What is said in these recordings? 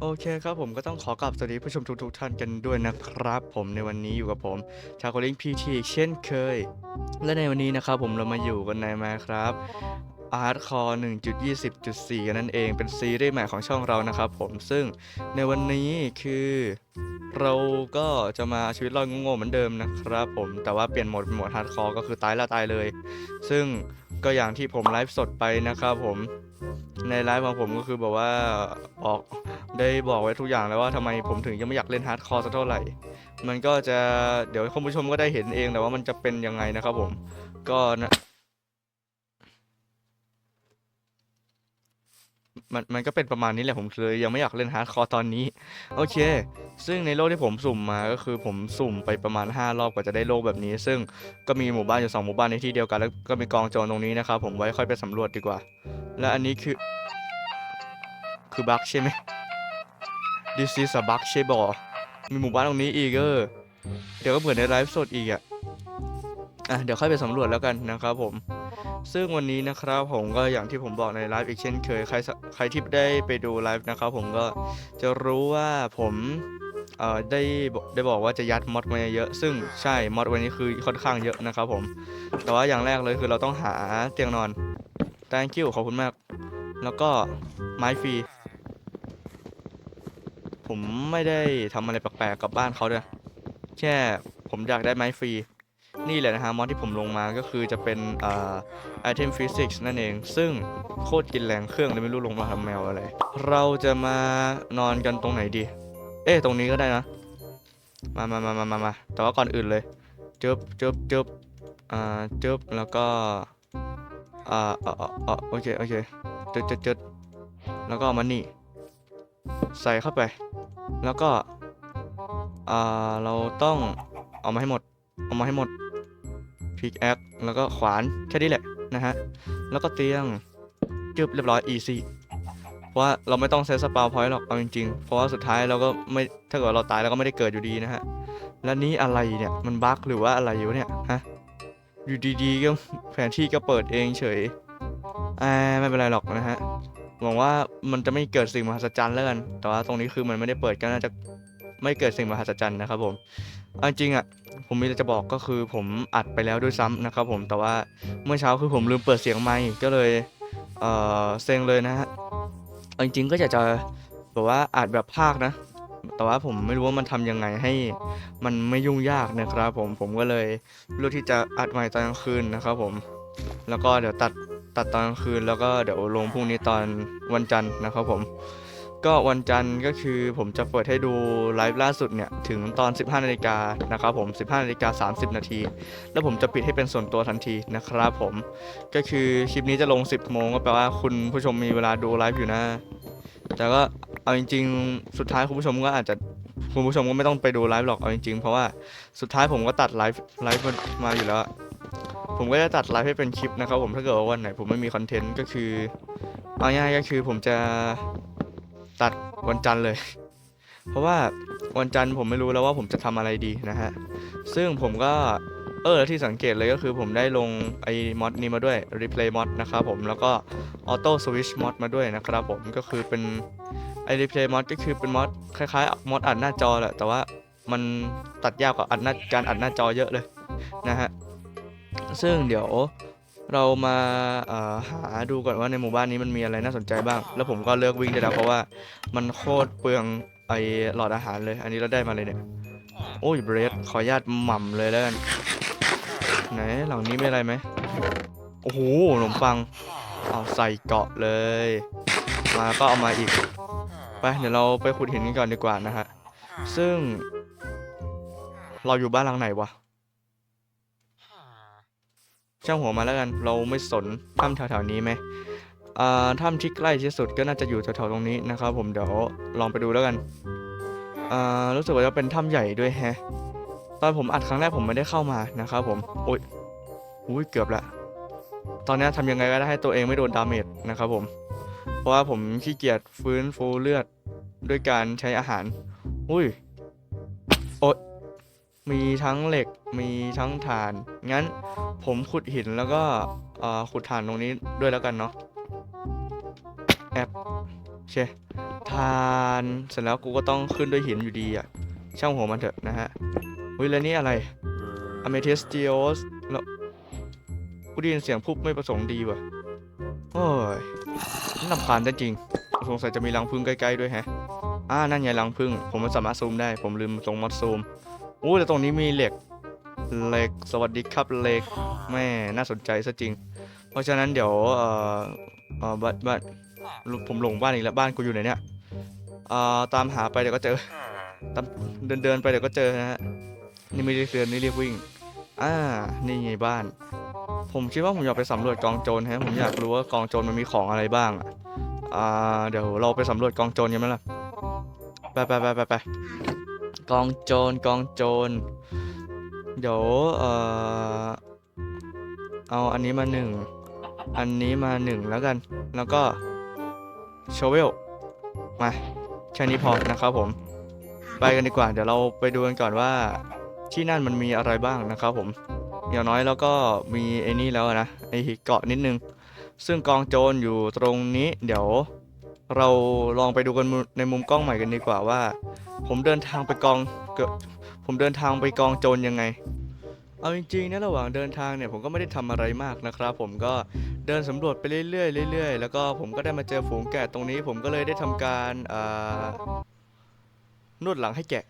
โอเคครับผมก็ต้องขอกลับสวัสดีผู้ชมทุกๆท่านกันด้วยนะครับ ผมในวันนี้อยู่กับผมชาโคลิงพีทีเช่นเคย และในวันนี้นะครับผมเรามาอยู่กันในมาครับอาร์ตคอร์1.20.4 กันนั่นเองเป็นซีรีส์ใหม่ของช่องเรานะครับผมซึ่งในวันนี้คือเราก็จะมาชีวิตรอดโง่ๆเหมือนเดิมนะครับผมแต่ว่าเปลี่ยนโหมดเป็นโหมดฮาร์ดคอร์ก็คือตายละตายเลย ซึ่งก็อย่างที่ผมไลฟ์สดไปนะครับผม ในไลฟ์ของผมก็คือแบบว่าออกได้บอกไว้ทุกอย่างแล้วว่าทำไมผมถึงยังไม่อยากเล่นฮาร์ดคอร์สักเท่าไหร่ มันก็จะเดี๋ยวคุณผู้ชมก็ได้เห็นเองแต่ว่ามันจะเป็นยังไงนะครับผมก็นะ มันมันก็เป็นประมาณนี้แหละผมเลยยังไม่อยากเล่นฮาร์ดคอร์ตอนนี้ โอเค ซึ่งในโลกที่ผมสุ่มมาก็คือผมสุ่มไปประมาณ 5 รอบกว่าจะได้โลกแบบนี้ ซึ่งก็มีหมู่บ้านอยู่ 2 หมู่บ้านในที่เดียวกัน แล้วก็มีกองโจรตรงนี้นะครับผมไว้ค่อยไปสำรวจดีกว่า และอันนี้คือ คือบั๊กใช่ไหม This is a bug ใช่บอมีหมู่บ้านตรงนี้อีกเออเดี๋ยวก็เหมือนในไลฟ์สดอีกอะอะเดี๋ยวค่อยไปสำรวจแล้วกันนะครับผม ซึ่งวันนี้นะครับผมก็อย่างที่ผมบอกในไลฟ์อีกเช่นเคยใคร ใครที่ได้ไปดูไลฟ์นะครับผมก็จะรู้ว่าผมเอ่อได้ได้บอกว่าจะยัดมอดมาเยอะ ซึ่งใช่มอดวันนี้คือค่อนข้างเยอะนะครับผม แต่ว่าอย่างแรกเลยคือเราต้องหาเตียงนอน thank you ขอบคุณมาก แล้วก็ไม้ฟรี ผมไม่ได้ทำอะไรแปลกๆกับบ้านเขาด้วย แค่ผมอยากได้ไม้ฟรี นี่แหละนะฮะมอดที่ผมลงมาก็คือจะเป็นอ่าไอเทมฟิสิกส์นั่นเอง ซึ่งโคตรกินแรงเครื่องเลยไม่รู้ลงมาทำแมวอะไร เราจะมานอนกันตรงไหนดี เอ๊ะตรงนี้ก็ได้นะ มามามามามามาแต่ว่าก่อนอื่นเลยจึบจึบจึบอ่าจึบแล้วก็อ่าอ่าอ่าอ่าโอเคโอเคจึดจึดจึดแล้วก็เอามานี่ใส่เข้าไป แล้วก็อ่าเราต้องเอามาให้หมด เอามาให้หมด พิกแอคแล้วก็ขวานแค่นี้แหละนะฮะ แล้วก็เตียงจึบเรียบร้อย easy เพราะว่าเราไม่ต้องเซตสปาวพอยต์หรอกเอาจริงๆ เพราะว่าสุดท้ายเราก็ไม่ถ้าเกิดเราตายเราก็ไม่ได้เกิดอยู่ดีนะฮะ แล้วนี้อะไรเนี่ยมันบั๊กหรือว่าอะไรอยู่เนี่ยฮะอยู่ดีๆก็แผนที่ก็เปิดเองเฉยอ่าไม่เป็นไรหรอกนะฮะหวังว่ามันจะไม่เกิดสิ่งมหัศจรรย์แล้วกัน แต่ว่าตรงนี้คือมันไม่ได้เปิดก็น่าจะไม่เกิดสิ่งมหัศจรรย์นะครับผมเอาจริงๆอะ ผมมีอะไรจะบอกก็คือผมอัดไปแล้วด้วยซ้ำนะครับผมแต่ว่าเมื่อเช้าคือผมลืมเปิดเสียงไมค์ก็เลยเออเซ็งเลยนะฮะจริงๆก็อยากจะแบบว่าอัดแบบภาคนะ แต่ว่าผมไม่รู้ว่ามันทำยังไงให้มันไม่ยุ่งยากนะครับผมผมก็เลยเลือกที่จะอัดใหม่ตอนกลางคืนนะครับผมแล้วก็เดี๋ยวตัดตัดตอนกลางคืนแล้วก็เดี๋ยวลงพรุ่งนี้ตอนวันจันทร์นะครับผม ก็วันจันทร์ก็คือผมจะเปิดให้ดูไลฟ์ล่าสุดเนี่ย ถึงตอน 15นาฬิกานะครับผม 15นาฬิกา30 นาที แล้วผมจะปิดให้เป็นส่วนตัวทันทีนะครับผม ก็คือคลิปนี้จะลง 10 โมงก็แปลว่าคุณผู้ชมมีเวลาดูไลฟ์อยู่นะ แต่ก็เอาจริง ๆ สุดท้ายคุณผู้ชมก็อาจจะคุณผู้ชมก็ไม่ต้องไปดูไลฟ์หรอกเอาจริงๆ เพราะว่าสุดท้ายผมก็ตัดไลฟ์ไลฟ์มาอยู่แล้ว ผมก็จะตัดไลฟ์ให้เป็นคลิปนะครับผมถ้าเกิดว่าวันไหนผมไม่มีคอนเทนต์ก็คือเอาง่ายๆก็คือผมจะ ตัดวันจันทร์เลย เพราะว่าวันจันทร์ผมไม่รู้แล้วว่าผมจะทำอะไรดีนะฮะ ซึ่งผมก็เออที่สังเกตเลยก็คือผมได้ลงไอ้มอดนี้มาด้วย replay mod นะครับผมแล้วก็ auto switch mod มาด้วยนะครับผมก็คือเป็นไอ้ replay mod ก็คือเป็นมอดคล้ายๆมอดอัดหน้าจอแหละแต่ว่ามันตัดยากกว่าอัดหน้าการอัดหน้าจอเยอะเลยนะฮะซึ่งเดี๋ยว เรามาหาดูก่อนว่าในหมู่บ้านนี้มันมีอะไรน่าสนใจบ้าง แล้วผมก็เลิกวิ่งได้แล้วเพราะว่ามันโคตรเปลืองไอหลอดอาหารเลย อันนี้เราได้มาเลยเนี่ย โอ้ยเบรดขออนุญาตหม่ำเลยแล้วกันไหนหลังนี้ไมีอะไรไหมโอ้โหขนมปัง เอาใส่เกาะเลย มาก็เอามาอีก ไปเดี๋ยวเราไปขุดหินกันก่อนดีกว่านะฮะ ซึ่ง เราอยู่บ้านหลังไหนวะ ช่างหัวมาแล้วกัน เราไม่สนถ้ำแถวๆนี้ไหมอ่าถ้ำที่ใกล้ที่สุดก็น่าจะอยู่แถวๆตรงนี้นะครับผมเดี๋ยวลองไปดูแล้วกันอ่ารู้สึกว่าจะเป็นถ้ำใหญ่ด้วยแฮะตอนผมอัดครั้งแรกผมไม่ได้เข้ามานะครับผมโอ้ยอุ้ยเกือบละตอนนี้ทำยังไงก็ได้ให้ตัวเองไม่โดนดาเมจนะครับผม เพราะว่าผมขี้เกียจฟื้นฟูเลือดด้วยการใช้อาหาร อุ้ยโอ๊ย มีทั้งเหล็กมีทั้งถ่าน งั้นผมขุดหินแล้วก็อ่อขุดถ่านตรงนี้ด้วยแล้วกันเนาะแอบโอเคถ่านเสร็จแล้วกูก็ต้องขึ้นด้วยหินอยู่ดีอะ ช่างหัวมันเถอะนะฮะอุ้ยแล้วนี่อะไรอเมทิสติโอสแล้วกูได้ยินเสียงพูดไม่ประสงค์ดีว่ะโอ้ยน่าำคาญจริงๆสงสัยจะมีรังพึ่งใกล้ๆด้วยแฮะอ่านั่นไงรังพึ่ง ผมมันสามารถซูมได้ ผมลืมตรงมอดซูม อู้แต่ตรงนี้มีเหล็กเหล็กสวัสดีครับเหล็กแม่น่าสนใจซะจริง เพราะฉะนั้นเดี๋ยวเอ่อเอ่อบ้านบ้านผมหลงบ้านอีกแล้วบ้านกูอยู่ไหนเนี่ยเอ่อตามหาไปเดี๋ยวก็เจอตามเดินเดินไปเดี๋ยวก็เจอนะฮะนี่ไม่ได้เดินนี่เรียกวิ่งอ่านี่ไงบ้าน ผมคิดว่าผมอยากไปสำรวจกองโจรฮะผมอยากรู้ว่ากองโจรมันมีของอะไรบ้างอะอ่าเดี๋ยวเราไปสำรวจกองโจรกันไหมล่ะไปไปไปไปไป กองโจรกองโจร เดี๋ยวเอ่อเอาอันนี้มาหนึ่ง อันนี้มาหนึ่งแล้วกัน แล้วก็โชเวล มาแค่นี้พอนะครับผม ไปกันดีกว่า เดี๋ยวเราไปดูกันก่อนว่าที่นั่นมันมีอะไรบ้างนะครับผมอย่างน้อยแล้วก็มีไอ้นี่แล้วนะไอ้เกาะนิดนึง ซึ่งกองโจรอยู่ตรงนี้ เดี๋ยว เราลองไปดูกันในมุมกล้องใหม่กันดีกว่าว่า ผมเดินทางไปกองเกิดผมเดินทางไปกองโจรยังไง เอาจริงๆนะระหว่างเดินทางเนี่ยผมก็ไม่ได้ทำอะไรมากนะครับ ผมก็เดินสำรวจไปเรื่อยๆเรื่อยๆแล้วก็ผมก็ได้มาเจอฝูงแกะตรงนี้ ผมก็เลยได้ทำการนวดหลังให้แกะ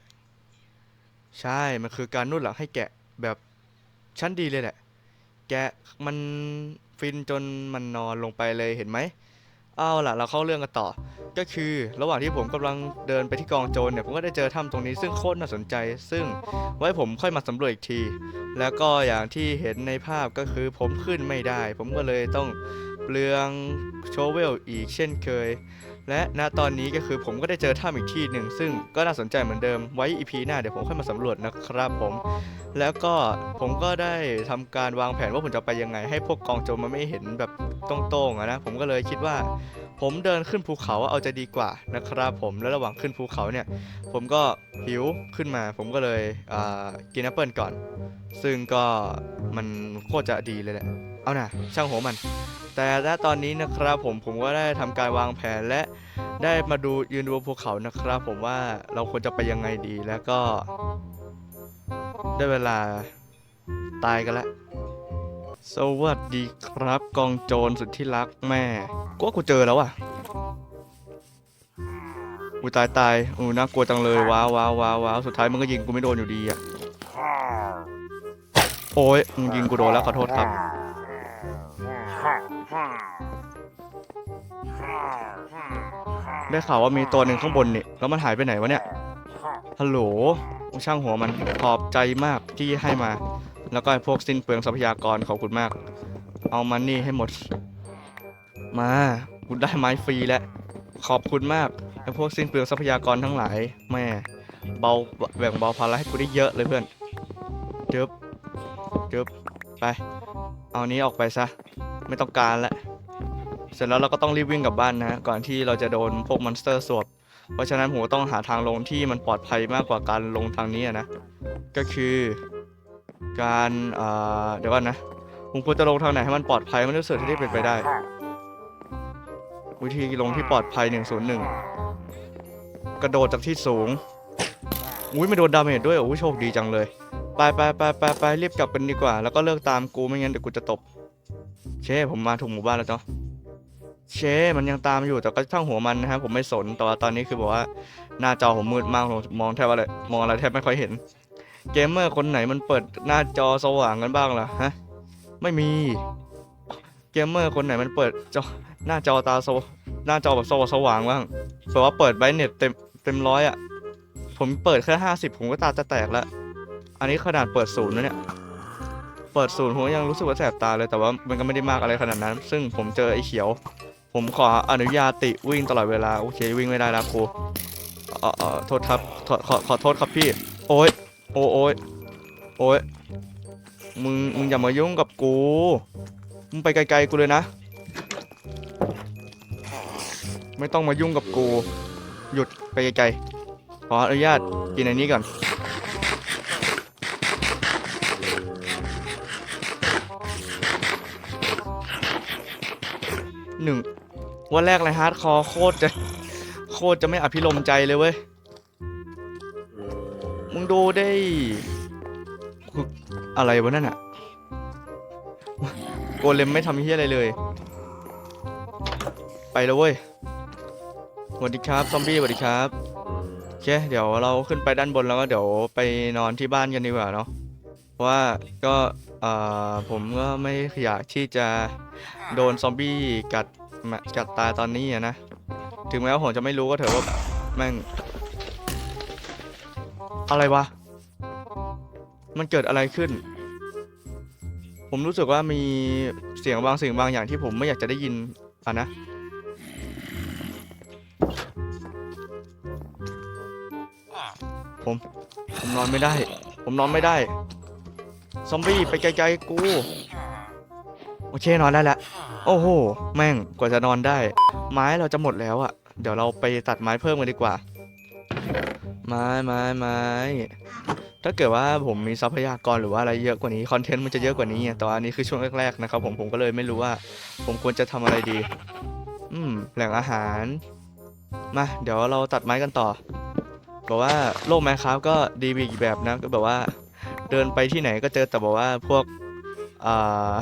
ใช่มันคือการนวดหลังให้แกะแบบชั้นดีเลยแหละ แกะมันฟินจนมันนอนลงไปเลยเห็นไหม เอาล่ะ เราเข้าเรื่องกันต่อ ก็คือระหว่างที่ผมกำลังเดินไปที่กองโจรเนี่ย ผมก็ได้เจอถ้ำตรงนี้ซึ่งโคตรน่าสนใจ ซึ่งไว้ผมค่อยมาสำรวจอีกที แล้วก็อย่างที่เห็นในภาพก็คือผมขึ้นไม่ได้ ผมก็เลยต้องเปลืองโชเวลอีกเช่นเคย และณตอนนี้ก็คือผมก็ได้เจอถ้ำอีกที่หนึ่ง ซึ่งก็น่าสนใจเหมือนเดิมไว้อีพีหน้าเดี๋ยวผมค่อยมาสำรวจนะครับผม แล้วก็ผมก็ได้ทำการวางแผนว่าผมจะไปยังไง ให้พวกกองโจรมันไม่เห็นแบบตรงๆนะผมก็เลยคิดว่า ผมเดินขึ้นภูเขาเอาจะดีกว่านะครับผมแล้วระหว่างขึ้นภูเขาเนี่ย ผมก็หิวขึ้นมา ผมก็เลยกินแอปเปิลก่อน ซึ่งก็มันโคตรจะดีเลยแหละเอานะช่างหัวมัน แต่ณตอนนี้นะครับผมผมก็ได้ทำการวางแผนและได้มาดูยืนดูภูเขานะครับ ผมว่าเราควรจะไปยังไงดีแล้วก็ ได้เวลาตายกันแล้วสวัสดีครับ กองโจรสุดที่รักแม่กูว่ากูเจอแล้วอะอุ้ยตายตายอู้น่ากลัวจังเลยว้าวว้าวว้าวว้าวสุดท้ายมันก็ยิงกูไม่โดนอยู่ดีอะโอ้ยมึงยิงกูโดนแล้วขอโทษครับ ได้ข่าวว่ามีตัวหนึ่งข้างบนนี่แล้วมันหายไปไหนวะเนี่ยฮัลโหลช่างหัวมันขอบใจมากที่ให้มา แล้วก็ไอ้พวกสิ้นเปลืองทรัพยากรขอบคุณมาก เอามันนี่ให้หมด มาคุณได้ไม้ฟรีแล้วขอบคุณมากไอ้พวกสิ้นเปลืองทรัพยากรทั้งหลายแม่เบาแบ่งเบาภาระให้กูได้เยอะเลยเพื่อนเจ็บเจ็บไป เอานี้ออกไปซะ ไม่ต้องการแล้ว เสร็จแล้วเราก็ต้องรีบวิ่งกลับบ้านนะก่อนที่เราจะโดนพวกมอนสเตอร์สวบเพราะฉะนั้นผมต้องหาทางลงที่มันปลอดภัยมากกว่าการลงทางนี้นะก็คือการเดี๋ยวก่อนนะผมควรจะลงทางไหนให้มันปลอดภัยมันรู้สึกที่เป็นไปได้ วิธีลงที่ปลอดภัย 101 กระโดดจากที่สูงอุ้ยไม่โดนดาเมจด้วยโอ้โชคดีจังเลยไปไปไปไปไปรีบกลับกันดีกว่า แล้วก็เลิกตามกูไม่งั้นเดี๋ยวกูจะตบเช่ผมมาถูกหมู่บ้านแล้วเนาะ เชมันยังตามอยู่แต่ก็ช่างหัวมันนะครับผมไม่สนแต่ว่าตอนนี้คือบอกว่าหน้าจอผมมืดมากผมมองแทบอะไรมองอะไรแทบไม่ค่อยเห็น เกมเมอร์คนไหนมันเปิดหน้าจอสว่างกันบ้างล่ะฮะไม่มีเกมเมอร์คนไหนมันเปิดจอหน้าจอตาสวหน้าจอแบบสว่างสว่างบ้างแปลว่าเปิดไบเน็ตเต็มเต็มร้อยอะผมเปิดแค่ห้าสิบผมก็ตาจะแตกแล้ว อันนี้ขนาดเปิดศูนย์นะเนี่ยเปิดศูนย์ผมยังรู้สึกว่าแสบตาเลยแต่ว่ามันก็ไม่ได้มากอะไรขนาดนั้น ซึ่งผมเจอไอ้เขียว ผมขออนุญาติวิ่งตลอดเวลา โอเควิ่งไม่ได้แล้วครูเอ่อเอ่อโทษครับขอขอขอโทษครับพี่ โอ้ยโอ้โอ้ยโอ้ยมึงมึงอย่ามายุ่งกับกู มึงไปไกลๆกูเลยนะ ไม่ต้องมายุ่งกับกู หยุดไปไกลๆขออนุญาตกินอันนี้ก่อนหนึ่ง วันแรกเลยฮาร์ดคอร์โคตรจะโคตรจะไม่อภิรมใจเลยเว้ย มึงดูได้ อะไรวะนั่นอะโกเลมไม่ทำเฮียอะไรเลย ไปแล้วเว้ยสวัสดีครับซอมบี้สวัสดีครับโอเคเดี๋ยวเราขึ้นไปด้านบนแล้วก็เดี๋ยวไปนอนที่บ้านกันดีกว่าเนาะเพราะว่าก็อ่อผมก็ไม่อยากที่จะโดนซอมบี้กัด มากัดตายตอนนี้อะนะ ถึงแม้ว่าผมจะไม่รู้ก็เถอะว่าแม่ง อะไรวะ มันเกิดอะไรขึ้น ผมรู้สึกว่ามีเสียงบางสิ่งบางอย่างที่ผมไม่อยากจะได้ยินอะนะ ผม ผมนอนไม่ได้ ผมนอนไม่ได้ ซอมบี้ไปไกลๆกู โอเคนอนได้แล้ว โอ้โห แม่งกว่าจะนอนได้ ไม้เราจะหมดแล้วอะเดี๋ยวเราไปตัดไม้เพิ่มกันดีกว่า ไม้ไม้ไม้ถ้าเกิดว่าผมมีทรัพยากรหรือว่าอะไรเยอะกว่านี้คอนเทนต์มันจะเยอะกว่านี้แต่ว่าอันนี้คือช่วงแรกๆนะครับผมผมก็เลยไม่รู้ว่า ผมควรจะทำอะไรดี อืมแหล่งอาหารมาเดี๋ยวเราตัดไม้กันต่อบอกว่าโลกแมคครับก็ดีไปอีกแบบนะก็แบบว่า เดินไปที่ไหนก็เจอแต่บอกว่าพวกอ่า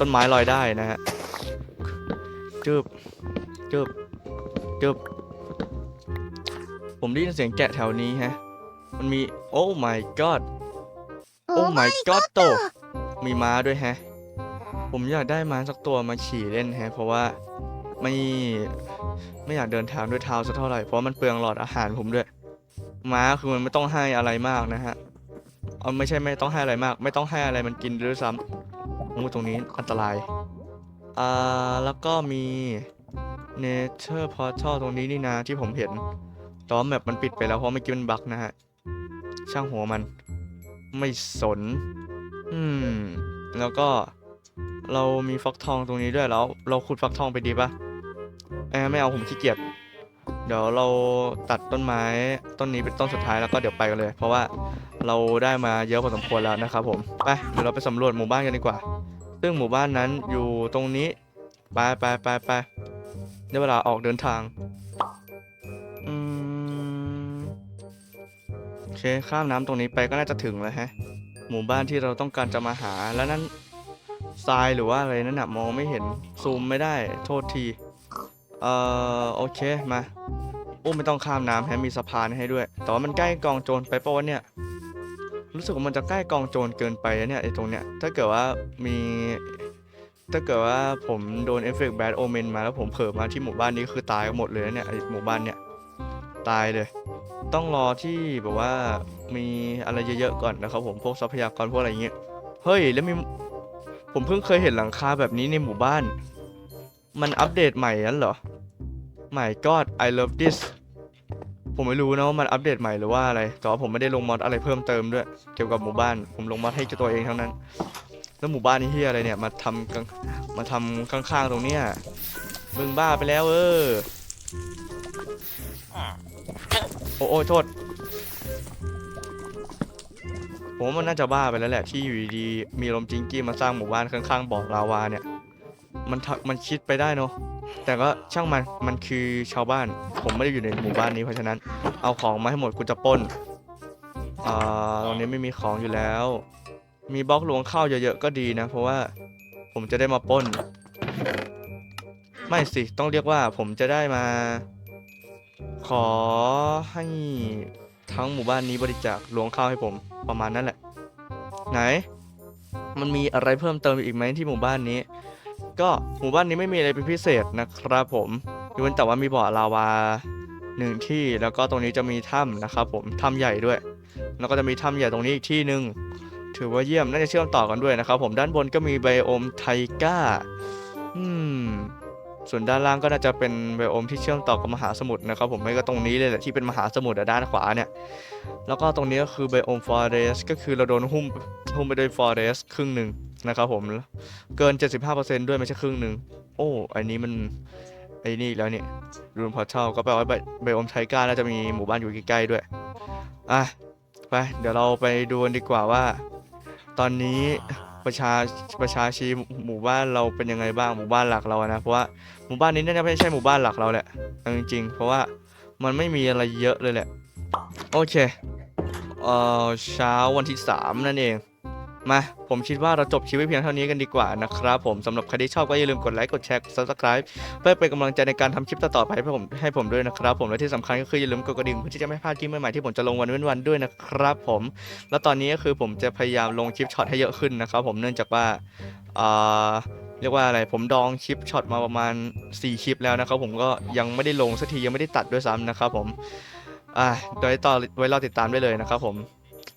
ต้นไม้ลอยได้นะฮะจึบจึบจึบผมได้ยินเสียงแกะแถวนี้ฮะ มันมี โอ้ my god โอ้ my god โต มีม้าด้วยแฮะ ผมอยากได้ม้าสักตัวมาขี่เล่นแฮะ เพราะว่าไม่ไม่อยากเดินทางด้วยเท้าสักเท่าไหร่ เพราะมันเปลืองหลอดอาหารผมด้วย ม้าคือมันไม่ต้องให้อะไรมากนะฮะ เอาไม่ใช่ไม่ต้องให้อะไรมาก ไม่ต้องให้อะไรมันกินด้วยซ้ำ โอ้ตรงนี้อันตราย อ่า แล้วก็มี Nature Portal ตรงนี้นี่นะที่ผมเห็นต่ว่าแมปมันปิดไปแล้วเพราะเมื่อกี้มันบั๊กนะฮะ ช่างหัวมัน ไม่สน อืม แล้วก็เรามีฟักทองตรงนี้ด้วยแล้ว เราขุดฟักทองไปดีปะเอยไม่เอาผมขี้เกียจ เดี๋ยวเราตัดต้นไม้ต้นนี้เป็นต้นสุดท้ายแล้วก็เดี๋ยวไปกันเลย เพราะว่าเราได้มาเยอะพอสมควรแล้วนะครับผมไปเดี๋ยวเราไปสำรวจหมู่บ้านกันดีกว่า ซึ่งหมู่บ้านนั้นอยู่ตรงนี้ไปไปไปไปได้เวลาออกเดินทางอืมโอเคข้ามน้ำตรงนี้ไปก็น่าจะถึงแล้วฮะ หมู่บ้านที่เราต้องการจะมาหาแล้วนั่นทรายหรือว่าอะไรนั่นนะมองไม่เห็นซูมไม่ได้โทษที เอ่อโอเคมาโอ้ไม่ต้องข้ามน้ำแฮะมีสะพานให้ด้วย แต่ว่ามันใกล้กองโจรไปปะวะเนี่ย รู้สึกว่ามันจะใกล้กองโจรเกินไปนะเนี่ยไอ้ตรงเนี้ย ถ้าเกิดว่ามี ถ้าเกิดว่าผมโดนเอฟเฟกต์แบดโอเมนมาแล้วผมเผลอมาที่หมู่บ้านนี้คือตายหมดเลยนะเนี่ยไอ้หมู่บ้านเนี่ยตายเลย ต้องรอที่แบบว่ามีอะไรเยอะๆก่อนนะครับผมพวกทรัพยากรพวกอะไรเงี้ย เฮ้ยแล้วมีผมเพิ่งเคยเห็นหลังคาแบบนี้ในหมู่บ้าน มันอัปเดตใหม่นั้นเหรอ My God I love this ผมไม่รู้นะว่ามันอัปเดตใหม่หรือว่าอะไร แต่ว่าผมไม่ได้ลงมอดอะไรเพิ่มเติมด้วย เกี่ยวกับหมู่บ้าน ผมลงมอดให้ตัวเองทั้งนั้น แล้วหมู่บ้านนี่เฮียอะไรเนี่ย มาทำกลางมาทำข้างๆตรงเนี้ยมึงบ้าไปแล้วเออ โอ้โอ้โทษ ผมว่ามันน่าจะบ้าไปแล้วแหละที่อยู่ดีๆมีลมจิงกี้มาสร้างหมู่บ้านข้างๆบ่อลาวาเนี่ย มันทำมันคิดไปได้เนอะแต่ก็ช่างมันมันคือชาวบ้าน ผมไม่ได้อยู่ในหมู่บ้านนี้เพราะฉะนั้น เอาของมาให้หมดกูจะปล้นอ่าตรงนี้ไม่มีของอยู่แล้ว มีบล็อกลวงข้าวเยอะๆก็ดีนะ เพราะว่าผมจะได้มาปล้น ไม่สิต้องเรียกว่าผมจะได้มา ขอให้ทั้งหมู่บ้านนี้บริจาคลวงข้าวให้ผมประมาณนั้นแหละ ไหน มันมีอะไรเพิ่มเติมอีกไหมที่หมู่บ้านนี้ ก็หมู่บ้านนี้ไม่มีอะไรเป็นพิเศษนะครับผมยกเว้นแต่ว่ามีบ่อลาวาหนึ่งที่แล้วก็ตรงนี้จะมีถ้ำนะครับผมถ้ำใหญ่ด้วย แล้วก็จะมีถ้ำใหญ่ตรงนี้อีกที่หนึ่งถือว่าเยี่ยมน่าจะเชื่อมต่อกันด้วยนะครับผมด้านบนก็มีไบโอมไทก้าอืมส่วนด้านล่างก็น่าจะเป็นไบโอมที่เชื่อมต่อกับมหาสมุทรนะครับผมไม่ก็ตรงนี้เลยแหละที่เป็นมหาสมุทรด้านขวาเนี่ย แล้วก็ตรงนี้ก็คือไบโอมฟอเรสก็คือเราโดนหุ้มหุ้มไปด้วยฟอเรสครึ่งหนึ่ง นะครับผมเกิน 75%ด้วยไม่ใช่ครึ่งหนึ่งโอ้ อันนี้มันไอ้นี่แล้วเนี่ยรูนพอร์ทัลก็แปลว่าไบไบโอมไทก้าน่าจะมีหมู่บ้านอยู่ใกล้ๆด้วย อะ ไป เดี๋ยวเราไปดูกันดีกว่าว่า ตอนนี้ประชาประชาชีหมู่บ้านเราเป็นยังไงบ้างหมู่บ้านหลักเรานะเพราะว่าหมู่บ้านนี้น่าจะไม่ใช่หมู่บ้านหลักเราแหละจริงๆ เพราะว่ามันไม่มีอะไรเยอะเลยแหละ โอเคเอ่อเช้าวันที่3นั่นเอง มา ผมคิดว่าเราจบคลิปไว้เพียงเท่านี้กันดีกว่านะครับผมสำหรับใครที่ชอบก็อย่าลืมกดไลค์กดแชร์กด subscribe เพื่อเป็นกำลังใจในการทำคลิปต่อๆไปให้ผมให้ผมด้วยนะครับ ผมและที่สำคัญก็คืออย่าลืมกดกระดิ่งเพื่อที่จะไม่พลาดคลิปใหม่ๆที่ผมจะลงวันเว้นวันด้วยนะครับผมแล้วตอนนี้ก็คือผมจะพยายามลงคลิปช็อตให้เยอะขึ้นนะครับผมเนื่องจากว่าอ่าเรียกว่าอะไรผมดองคลิปช็อตมาประมาณ 4 คลิปแล้วนะครับผมก็ยังไม่ได้ลงสักทียังไม่ได้ตัดด้วยซ้ำนะครับผมอ่าโดยต่อไว้รอติดตามได้เลยนะครับผม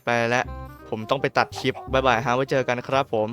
ไปแล้ว ผมต้องไปตัดคลิปบ๊ายบายฮะไว้เจอกันครับผม